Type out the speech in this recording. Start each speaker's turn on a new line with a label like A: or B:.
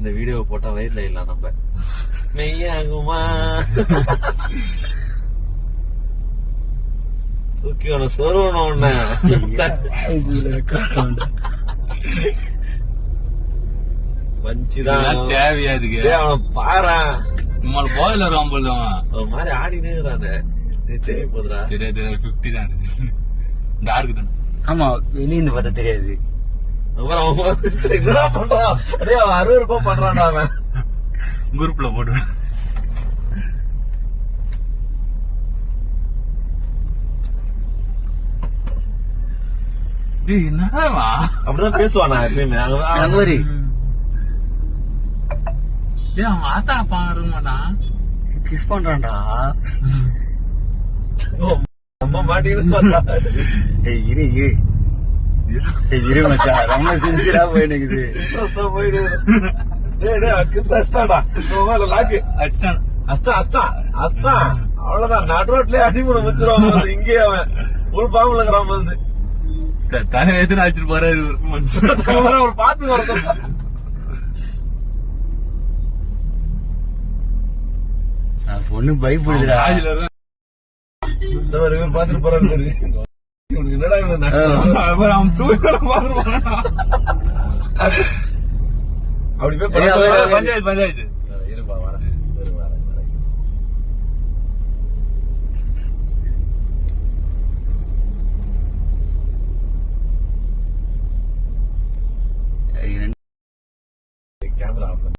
A: இந்த வீடியோ போட்டா வயிறுல இல்ல நம்ம. மெய்யாகுமா? தூக்கி உன சொருவணும் உன்ன.
B: இதெல்லாம் தேவையா இதுக்கு?
A: டேய், அவனை பாரா
B: நம்மள போயில வரும் போல
A: ஒரு மாதிரி ஆடினே இருக்கிறானே
B: தெரியாது தெரியாது பிப்டி தான் டார்க் தான்.
C: ஆமா வெளிய இருந்து பார்த்தா தெரியாது.
A: அப்புறம் அவன் என்னடா பண்றான் டேய் அவன் அறுபது ரூபாய் பண்றான்டா அவன்.
B: குரூப்ல போட்டு டேய் என்னவா
A: அப்படிதான் பேசுவானா எப்பயுமே.
B: டேய் அவன் ஆத்தா பாரு மாட்டான்
C: கிஸ் பண்றான்டா.
A: ஓ, அம்மா மாட்டிக்கிட்டு பார்த்தா.
C: ஏய் இரு இரு. இரு மச்சான் ரொம்ப சின்சியரா போயிடுக்குது.
A: அவ்வளவுதான். நடு ரோட்லயே அடிமுறை வச்சிருவான் பாரு. இங்கேயே அவன். ஒரு பாம்புல இருக்கிறான் வந்து
B: தலை எதிர அடிச்சிட்டு போறாரு ஒரு
A: வரட்டும்
C: நான் பொண்ணு
B: இருக்க
A: இந்த மாதிரி இவர் பார்த்துட்டு போறாரு என்னடா இவன்
B: அவன் டூ வீலர் போறான்
A: அப்படி போய்
B: பஞ்சாயத்து பஞ்சாயத்து.